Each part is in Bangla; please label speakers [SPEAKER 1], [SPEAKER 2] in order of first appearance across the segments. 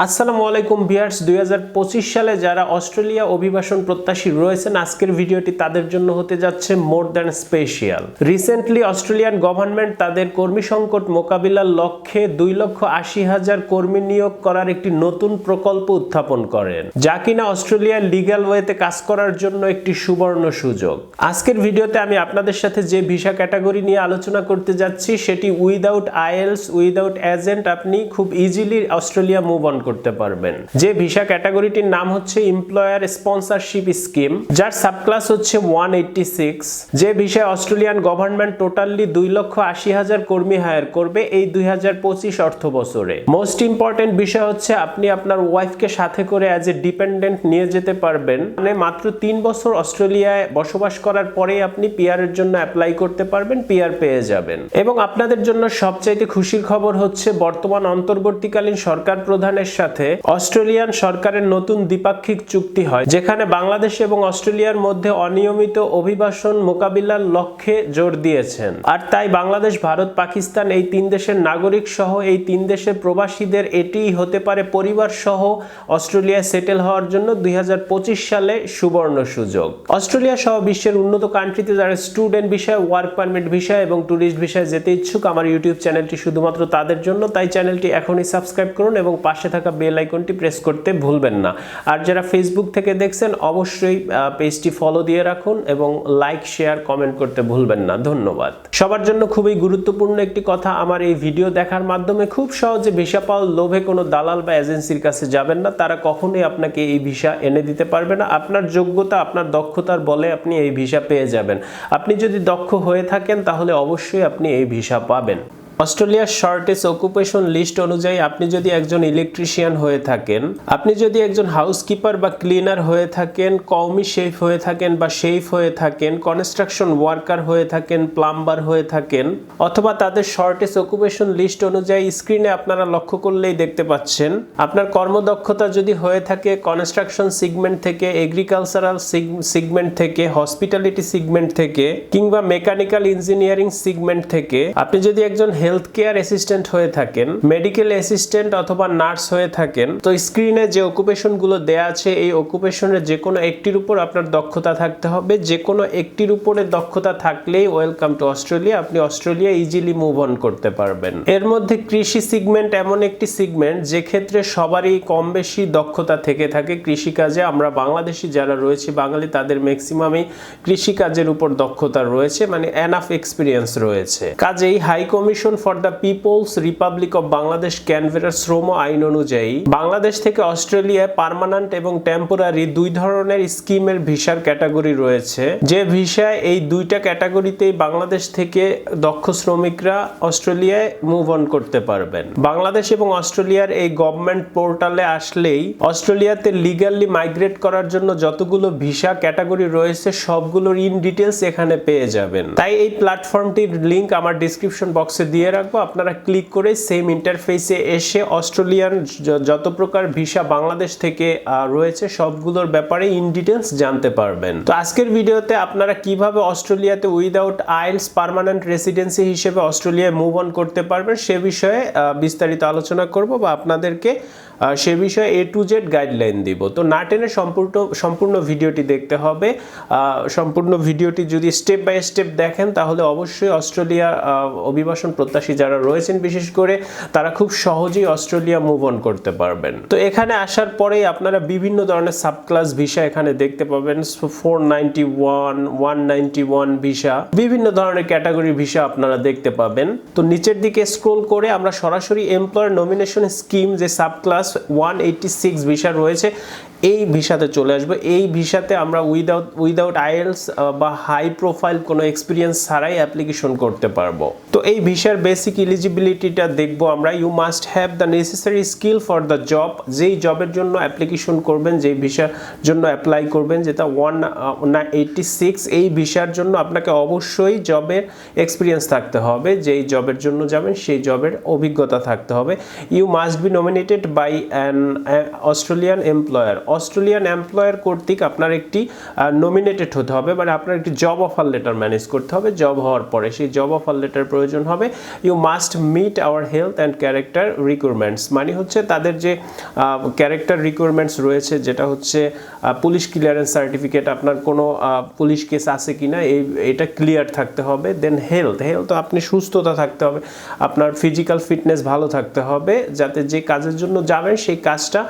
[SPEAKER 1] আসসালামু আলাইকুম ভিয়ার্স দুই সালে যারা অস্ট্রেলিয়া অভিবাসন প্রত্যাশী রয়েছেন, আজকের ভিডিওটি তাদের জন্য হতে যাচ্ছে more than special recently Australian government তাদের কর্মী সংকট মোকাবিলার লক্ষ্যে দুই লক্ষ আশি হাজার কর্মী নিয়োগ করার একটি নতুন প্রকল্প উত্থাপন করেন, যা কিনা অস্ট্রেলিয়ার লিগ্যাল ওয়েতে কাজ করার জন্য একটি সুবর্ণ সুযোগ। আজকের ভিডিওতে আমি আপনাদের সাথে যে ভিসা ক্যাটাগরি নিয়ে আলোচনা করতে যাচ্ছি, সেটি উইদাউট আইএলস, উইদাউট এজেন্ট আপনি খুব ইজিলি অস্ট্রেলিয়া মুভ অন করতে পারবেন। যে ভিসা ক্যাটাগরিটির নাম হচ্ছে এমপ্লয়ার স্পন্সরশিপ স্কিম যার সাবক্লাস হচ্ছে ওয়ান যে ভিসায় অস্ট্রেলিয়ান গভর্নমেন্ট টোটালি দুই লক্ষ আশি হাজার কর্মী হায়ার করবে এই দুই হাজার পঁচিশ অর্থ বছরে। মোস্ট ইম্পর্টেন্ট বিষয় হচ্ছে আপনি আপনার ওয়াইফকে সাথে করে অ্যাজ এ ডিপেন্ডেন্ট নিয়ে যেতে পারবেন। মানে মাত্র তিন বছর অস্ট্রেলিয়ায় বসবাস করার পরেই আপনি পিআর এর জন্য অ্যাপ্লাই করতে পারবেন পিআর পেয়ে যাবেন। এবং আপনাদের জন্য সবচাইতে খুশির খবর হচ্ছে বর্তমান অন্তর্বর্তীকালীন সরকার প্রধানের সাথে অস্ট্রেলিয়ান সরকারের নতুন দ্বিপাক্ষিক চুক্তি হয়, যেখানে বাংলাদেশ এবং অস্ট্রেলিয়ার মধ্যে অনিয়মিত অভিবাসন মোকাবিলার লক্ষ্যে জোর দিয়েছেন। আর তাই বাংলাদেশ, ভারত, পাকিস্তান এই তিন দেশের নাগরিক সহ এই তিন দেশের প্রবাসীদের এটিই হতে পারে পরিবার সহ অস্ট্রেলিয়ায় সেটেল হওয়ার জন্য দুই হাজার পঁচিশ সালে সুবর্ণ সুযোগ। অস্ট্রেলিয়া সহ বিশ্বের উন্নত কান্ট্রিতে যারা স্টুডেন্ট বিষয়ে ওয়ার্ক পারমিট বিষয় এবং ট্যুরিস্ট বিষয়ে যেতে ইচ্ছুক, আমার ইউটিউব চ্যানেলটি শুধুমাত্র তাদের জন্য। তাই চ্যানেলটি এখনই সাবস্ক্রাইব করুন এবং পাশে থাকা বেল আইকনটি প্রেস করতে ভুলবেন না। আর যারা ফেসবুক থেকে দেখছেন, অবশ্যই পেজটি ফলো দিয়ে রাখুন এবং লাইক শেয়ার কমেন্ট করতে ভুলবেন না। ধন্যবাদ। সবার জন্য খুবই গুরুত্বপূর্ণ একটি কথা, আমার এই ভিডিও দেখার মাধ্যমে খুব সহজে ভিসা পাওয়ার লোভে কোনো দালাল বা এজেন্সির কাছে যাবেন না। তারা কখনোই আপনাকে এই ভিসা এনে দিতে পারবে না। আপনার যোগ্যতা, আপনার দক্ষতার বলে আপনি এই ভিসা পেয়ে যাবেন। আপনি যদি দক্ষ হয়ে থাকেন, তাহলে অবশ্যই আপনি এই ভিসা পাবেন। অস্ট্রেলিয়ার শর্টেজ অকুপেশন লিস্ট অনুযায়ী আপনি যদি একজন ইলেকট্রিশিয়ান হয়ে থাকেন, আপনি যদি একজন হাউসকিপার বা ক্লিনার হয়ে থাকেন, কওমি শেফ হয়ে থাকেন বা শেফ হয়ে থাকেন, কনস্ট্রাকশন ওয়ার্কার হয়ে থাকেন, প্লাম্বার হয়ে থাকেন, অথবা তাদের শর্টেজ অকুপেশন লিস্ট অনুযায়ী স্ক্রিনে আপনারা লক্ষ্য করলেই দেখতে পাচ্ছেন, আপনার কর্মদক্ষতা যদি হয়ে থাকে কনস্ট্রাকশন সিগমেন্ট থেকে, এগ্রিকালচারাল সিগমেন্ট থেকে, হসপিটালিটি সিগমেন্ট থেকে, কিংবা মেকানিক্যাল ইঞ্জিনিয়ারিং সিগমেন্ট থেকে, আপনি যদি একজন হেলথ কেয়ার অ্যাসিস্ট্যান্ট হয়ে থাকেন মেডিকেল অ্যাসিস্ট্যান্ট অথবা নার্স হয়ে থাকেন, তো স্ক্রিনে যে অকুপেশনগুলো দেয়া আছে, এই অকুপেশনের যে কোনো একটির উপর আপনার দক্ষতা থাকতে হবে। যে কোনো একটির উপরে দক্ষতা থাকলেই ওয়েলকাম টু অস্ট্রেলিয়া আপনি অস্ট্রেলিয়া ইজিলি মুভ অন করতে পারবেন। এর মধ্যে কৃষি সিগমেন্ট এমন একটি সিগমেন্ট যে ক্ষেত্রে সবারই কম বেশি দক্ষতা থেকে থাকে কৃষিকাজে। আমরা বাংলাদেশি যারা রয়েছে, বাঙালি, তাদের ম্যাক্সিমামই কৃষিকাজের উপর দক্ষতা রয়েছে মানে এনাফ এক্সপিরিয়েন্স রয়েছে। কাজেই high commission for the People's Republic of Bangladesh ক্যানভেরার শ্রম আইন অনুযায়ী, বাংলাদেশ থেকে অস্ট্রেলিয়ায় পার্মানেন্ট এবং টেম্পোরারি দুই ধরনের স্কিমের ভিসার ক্যাটাগরি রয়েছে। যে ভিসায় এই দুইটা ক্যাটাগরিতেই বাংলাদেশ থেকে দক্ষ শ্রমিকরা অস্ট্রেলিয়ায় মুভ অন করতে পারবেন। বাংলাদেশ এবং অস্ট্রেলিয়ার এই গভর্নমেন্ট পোর্টালে আসলেই অস্ট্রেলিয়াতে লিগালি মাইগ্রেট করার জন্য যতগুলো ভিসা ক্যাটাগরি রয়েছে, সবগুলোর ইন ডিটেলস এখানে পেয়ে যাবেন। তাই এই প্ল্যাটফর্মটির লিংক আমার ডিসক্রিপশন বক্সে দিয়ে রাখব। আপনারা ক্লিক করে সেম ইন্টারফেসে এসে অস্ট্রেলিয়ান যত প্রকার ভিসা বাংলাদেশ থেকে রয়েছে, সবগুলোর ব্যাপারে ইন ডিটেলস জানতে পারবেন। তো আজকের ভিডিওতে আপনারা কীভাবে অস্ট্রেলিয়াতে উইদাউট আইলস পার্মানেন্ট রেসিডেন্সি হিসেবে অস্ট্রেলিয়ায় মুভ অন করতে পারবেন, সে বিষয়ে বিস্তারিত আলোচনা করব বা আপনাদেরকে সে বিষয়ে এ টু জেড গাইডলাইন দিব। তো না টেনে সম্পূর্ণ সম্পূর্ণ ভিডিওটি দেখতে হবে। সম্পূর্ণ ভিডিওটি যদি স্টেপ বাই স্টেপ দেখেন, তাহলে অবশ্যই অস্ট্রেলিয়া অভিবাসন প্রত্যাশী যারা রয়েছেন, বিশেষ করে তারা খুব সহজেই অস্ট্রেলিয়া মুভ অন করতে পারবেন। তো এখানে আসার পরেই আপনারা বিভিন্ন ধরনের সাব ক্লাস ভিসা এখানে দেখতে পাবেন four ninety one one ninety one visa বিভিন্ন ধরনের ক্যাটাগরি ভিসা আপনারা দেখতে পাবেন। তো নিচের দিকে স্ক্রোল করে আমরা সরাসরি এমপ্লয়ার নমিনেশন স্কিম যে sub class one eighty six visa রয়েছে এই ভিসাতে চলে আসবে। এই ভিসাতে আমরা উইদাউট উইদাউট আইএলস বা হাই প্রোফাইল কোনো এক্সপিরিয়েন্স ছাড়াই অ্যাপ্লিকেশন করতে পারব। তো এই ভিসার বেসিক এলিজিবিলিটিটা দেখব আমরা। You must have the necessary skill for the job যেই জবের জন্য অ্যাপ্লিকেশন করবেন, যেই ভিসার জন্য অ্যাপ্লাই করবেন, যেটা ওয়ান এইটটি সিক্স এই ভিসার জন্য আপনাকে অবশ্যই জবের এক্সপিরিয়েন্স থাকতে হবে। যেই জবের জন্য যাবেন, সেই জবের অভিজ্ঞতা থাকতে হবে। You must be nominated by an Australian employer Australian employer কর্তৃক আপনার একটি নমিনেটেড হতে হবে মানে আপনার একটি জব অফার লেটার ম্যানেজ করতে হবে জব হওয়ার পরে। সেই জব অফার লেটার প্রয়োজন হবে you must meet our health and character requirements মানে হচ্ছে তাদের যে ক্যারেক্টার রিকোয়ারমেন্টস রয়েছে, যেটা হচ্ছে পুলিশ ক্লিয়ারেন্স সার্টিফিকেট আপনার কোনো পুলিশ কেস আছে কিনা, এই, এটা ক্লিয়ার থাকতে হবে দেন হেলথ হেলথ আপনি সুস্থতা থাকতে হবে, আপনার ফিজিক্যাল ফিটনেস ভালো থাকতে হবে, যাতে যে কাজের জন্য যাবেন, সেই কাজটা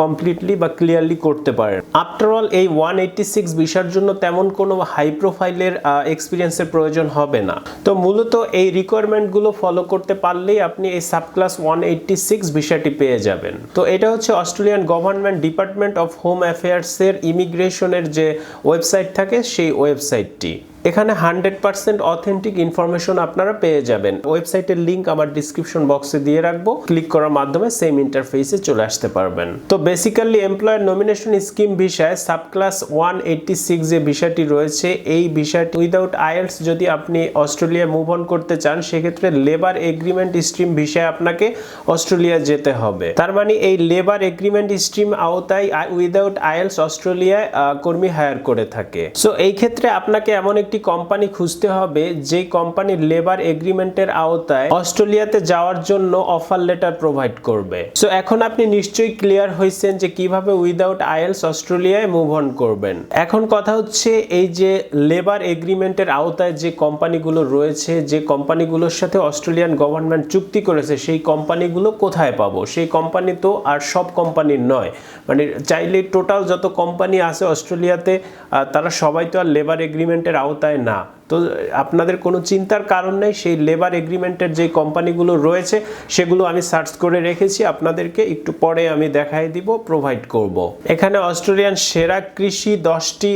[SPEAKER 1] কমপ্লিটলি বা ক্লিয়ারলি করতে পারেন। আফটার অল এই ওয়ান এইটটি সিক্স ভিসার জন্য তেমন কোনো হাই প্রোফাইলের এক্সপিরিয়েন্সের প্রয়োজন হবে না। তো মূলত এই রিকোয়ারমেন্টগুলো ফলো করতে পারলেই আপনি এই sub class one eighty six ভিসাটি পেয়ে যাবেন। তো এটা হচ্ছে Australian government department of home অ্যাফেয়ার্সের ইমিগ্রেশনের যে ওয়েবসাইট থাকে, সেই ওয়েবসাইটটি এখানে হান্ড্রেড পার্সেন্ট অথেন্টিক ইনফরমেশন আপনারা পেয়ে যাবেন। ওয়েবসাইটের লিঙ্ক আমার ডিসক্রিপশন বক্সে দিয়ে রাখব। ক্লিক করার মাধ্যমে সেম ইন্টারফেসে চলে আসতে পারবেন। তো বেসিক্যালি এমপ্লয়ার নমিনেশন স্কিম ভিসায় সাবক্লাস ওয়ান এইটটি সিক্স যে ভিসাটি রয়েছে, এই ভিসাটি উইদাউট আইএলস যদি আপনি অস্ট্রেলিয়া মুভ অন করতে চান, সেক্ষেত্রে লেবার এগ্রিমেন্ট স্ট্রিম ভিসায় আপনাকে অস্ট্রেলিয়া যেতে হবে। তার মানে এই লেবার এগ্রিমেন্ট স্ট্রিম আওতায় উইদাউট আইএলস অস্ট্রেলিয়ায় কর্মী হায়ার করে থাকে। সো এই ক্ষেত্রে আপনাকে এমন একটি কোম্পানি খুঁজতে হবে যে কোম্পানির লেবার এগ্রিমেন্টের আওতায় অস্ট্রেলিয়াতে যাওয়ার জন্য অফার লেটার প্রোভাইড করবে। সো এখন আপনি নিশ্চয়ই ক্লিয়ার হয়েছেন যে কীভাবে উইদাউট আইএলস অস্ট্রেলিয়ায় মুভ অন করবেন। এখন কথা হচ্ছে এই যে লেবার এগ্রিমেন্টের আওতায় যে কোম্পানিগুলো রয়েছে, যে কোম্পানিগুলোর সাথে অস্ট্রেলিয়ান গভর্নমেন্ট চুক্তি করেছে, সেই কোম্পানিগুলো কোথায় পাবো? সেই কোম্পানি তো আর সব কোম্পানির নয়। মানে চাইলে টোটাল যত কোম্পানি আছে অস্ট্রেলিয়াতে তারা সবাই তো আর লেবার এগ্রিমেন্টের আওতায় না। তো আপনাদের কোনো চিন্তার কারণ নেই, সেই লেবার এগ্রিমেন্টের যে কোম্পানিগুলো রয়েছে, সেগুলো আমি সার্চ করে রেখেছি, আপনাদেরকে একটু পরে আমি দেখাই দিব প্রোভাইড করব। এখানে অস্ট্রেলিয়ান সেরা কৃষি দশটি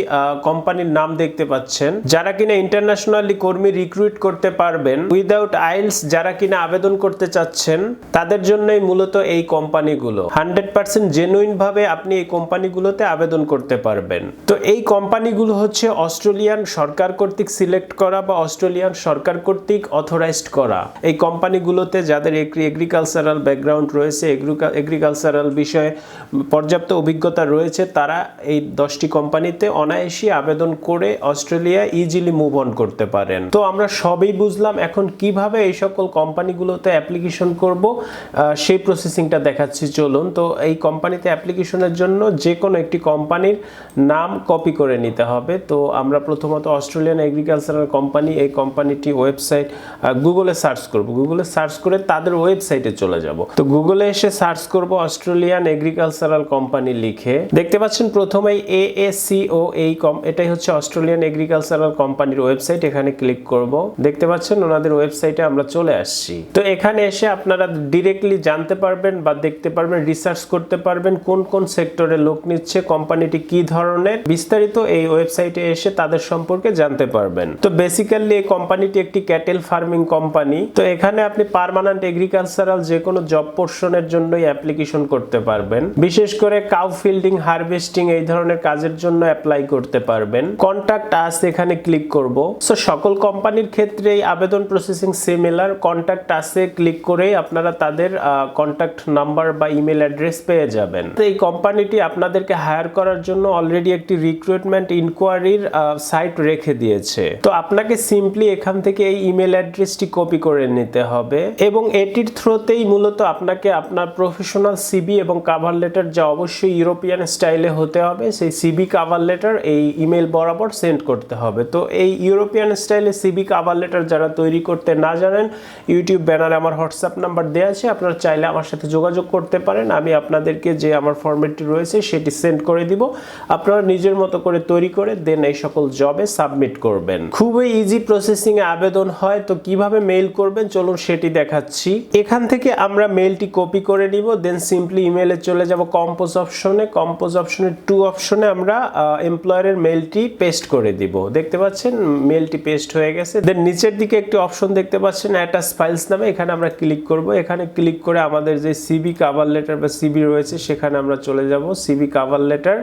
[SPEAKER 1] কোম্পানির নাম দেখতে পাচ্ছেন। যারা কিনা ইন্টারন্যাশনালি কর্মী রিক্রুইট করতে পারবেন উইদাউট আইলস যারা কিনা আবেদন করতে চাচ্ছেন, তাদের জন্যই মূলত এই কোম্পানিগুলো হান্ড্রেড পার্সেন্ট জেনুইন ভাবে আপনি এই কোম্পানিগুলোতে আবেদন করতে পারবেন। তো এই কোম্পানিগুলো হচ্ছে অস্ট্রেলিয়ান সরকার কর্তৃক সিলেক্ট করা বা অস্ট্রেলিয়ান সরকার কর্তৃক অথরাইজড করা। এই কোম্পানিগুলোতে যাদের এগ্রিকালচারাল ব্যাকগ্রাউন্ড রয়েছে এগ্রিকালচারাল বিষয়ে পর্যাপ্ত অভিজ্ঞতা রয়েছে, তারা এই দশটি কোম্পানিতে অনায়াসী আবেদন করে অস্ট্রেলিয়া ইজিলি মুভ অন করতে পারেন। তো আমরা সবই বুঝলাম এখন কীভাবে এই সকল কোম্পানিগুলোতে অ্যাপ্লিকেশন করব সেই প্রসেসিংটা দেখাচ্ছি, চলুন। তো এই কোম্পানিতে অ্যাপ্লিকেশনের জন্য যে কোনো একটি কোম্পানির নাম কপি করে নিতে হবে। তো আমরা প্রথমত অস্ট্রেলিয়ান এগ্রিকালচারাল কোম্পানি এই কোম্পানিটি ওয়েবসাইট গুগলে সার্চ করব। গুগলে সার্চ করে তাদের ওয়েবসাইটে চলে যাব। তো গুগলে এসে সার্চ করব অস্ট্রেলিয়ান এগ্রিকালচারাল কোম্পানি লিখে। দেখতে পাচ্ছেন প্রথমেই এ ও এই কম এটাই হচ্ছে অস্ট্রেলিয়ান এগ্রিকালচারাল কোম্পানির ওয়েবসাইট এখানে ক্লিক করব। দেখতে পাচ্ছেন ওনাদের ওয়েবসাইটে আমরা চলে আসছি। তো এখানে এসে আপনারা ডিরেক্টলি জানতে পারবেন বা দেখতে পারবেন রিসার্চ করতে পারবেন কোন কোন সেক্টরে লোক নিচ্ছে কোম্পানিটি কি ধরনের। বিস্তারিত এই ওয়েবসাইটে এসে তাদের সম্পর্কে জানতে পারবেন। তো বেসিক্যালি এই কোম্পানিটি একটি ক্যাটেল ফার্মিং কোম্পানি তো এখানে আপনি পার্মানেন্ট এগ্রিকালচারাল যে কোনো জব পোর্শনের জন্যই অ্যাপ্লিকেশন করতে পারবেন। বিশেষ করে কাউ ফিল্ডিং হারভেস্টিং এই ধরনের কাজের জন্য অ্যাপ্লাই করতে পারবেন। কন্ট্যাক্ট আস এখানে ক্লিক করব। সো সকল কোম্পানির ক্ষেত্রে এই আবেদন প্রসেসিং সিমিলার কন্ট্যাক্ট আসে ক্লিক করেই আপনারা তাদের কন্ট্যাক্ট নাম্বার বা ইমেল অ্যাড্রেস পেয়ে যাবেন। তো এই কোম্পানিটি আপনাদেরকে হায়ার করার জন্য অলরেডি একটি রিক্রুটমেন্ট ইনকোয়ারির সাইট রেখে দিয়েছে। তো আপনাকে সিম্পলি এখান থেকে এই ইমেল অ্যাড্রেসটি কপি করে নিতে হবে এবং এটির থ্রোতেই মূলত আপনাকে আপনার প্রফেশনাল সিবি এবং কাভার লেটার যা অবশ্যই ইউরোপিয়ান স্টাইলে হতে হবে, সেই সিবি কাভার লেটার এই ইমেল বরাবর সেন্ড করতে হবে। তো এই ইউরোপিয়ান স্টাইলে সিবি কাভার লেটার যারা তৈরি করতে না জানেন ইউটিউব ব্যানারে আমার হোয়াটসঅ্যাপ নাম্বার দেওয়া আছে, আপনারা চাইলে আমার সাথে যোগাযোগ করতে পারেন। আমি আপনাদেরকে যে আমার ফরম্যাটটি রয়েছে, সেটি সেন্ড করে দিব। আপনারা নিজের মতো করে তৈরি করে দেন এই সকল জবে সাবমিট করবেন। খুবই ইজি প্রসেসিং এ আবেদন হয়, তো কীভাবে মেইল করবেন? চলুন সেটি দেখাচ্ছি। এখান থেকে আমরা মেইলটি কপি করে নিব দেন সিম্পলি ইমেলে চলে যাব কম্পোজ অপশনে কম্পোজ অপশনের টু অপশনে আমরা এমপ্লয়ারের মেইলটি পেস্ট করে দিব। দেখতে পাচ্ছেন? মেইলটি পেস্ট হয়ে গেছে। দেন নিচের দিকে একটি অপশন দেখতে পাচ্ছেন অ্যাটাচ ফাইলস নামে। এখানে আমরা ক্লিক করব। এখানে ক্লিক করে আমাদের যে সিবি কাভার লেটার বা সিবি রয়েছে, সেখানে আমরা চলে যাব। সিবি কাভার লেটার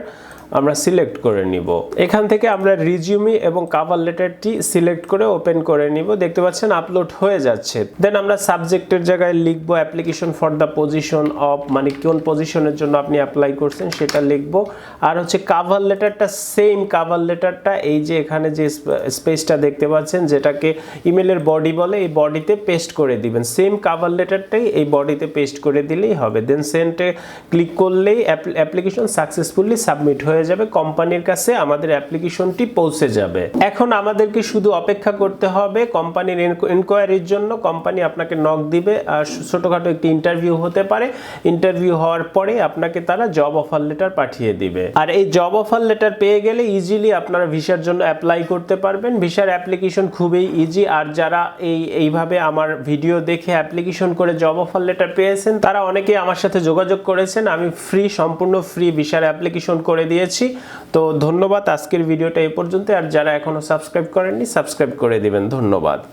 [SPEAKER 1] আমরা সিলেক্ট করে নিব। এখান থেকে আমরা রিজিউমি এবং কাভার লেটারটি সিলেক্ট করে ওপেন করে নিব। দেখতে পাচ্ছেন আপলোড হয়ে যাচ্ছে। দেন আমরা সাবজেক্টের জায়গায় লিখব application for the position of মানে কোন পজিশনের জন্য আপনি অ্যাপ্লাই করছেন সেটা লিখব। আর হচ্ছে কাভার লেটারটা সেম কাভার লেটারটা এই যে এখানে যে স্পেসটা দেখতে পাচ্ছেন যেটাকে ইমেলের বডি বলে, এই বডিতে পেস্ট করে দিবেন। সেম কাভার লেটারটাই এই বডিতে পেস্ট করে দিলেই হবে। দেন সেন্টে ক্লিক করলেই অ্যাপ্লিকেশন সাকসেসফুলি সাবমিট হয়ে যাবে, কোম্পানির কাছে আমাদের অ্যাপ্লিকেশনটি পৌঁছে যাবে। এখন আমাদেরকে শুধু অপেক্ষা করতে হবে কোম্পানির ইনকোয়ারির জন্য। কোম্পানি আপনাকে নক দিবে, আর ছোটোখাটো একটি ইন্টারভিউ হতে পারে। ইন্টারভিউ হওয়ার পরে আপনাকে তারা জব অফার লেটার পাঠিয়ে দিবে। আর এই জব অফার লেটার পেয়ে গেলে ইজিলি আপনারা ভিসার জন্য অ্যাপ্লাই করতে পারবেন। ভিসার অ্যাপ্লিকেশন খুবই ইজি আর যারা এই, এইভাবে আমার ভিডিও দেখে অ্যাপ্লিকেশন করে জব অফার লেটার পেয়েছেন, তারা অনেকেই আমার সাথে যোগাযোগ করেছেন। আমি ফ্রি সম্পূর্ণ ফ্রি ভিসার অ্যাপ্লিকেশন করে দিয়েছি। তো ধন্যবাদ আজকের ভিডিওটা এই পর্যন্ত আর যারা এখনও সাবস্ক্রাইব করেননি, সাবস্ক্রাইব করে দেবেন। ধন্যবাদ।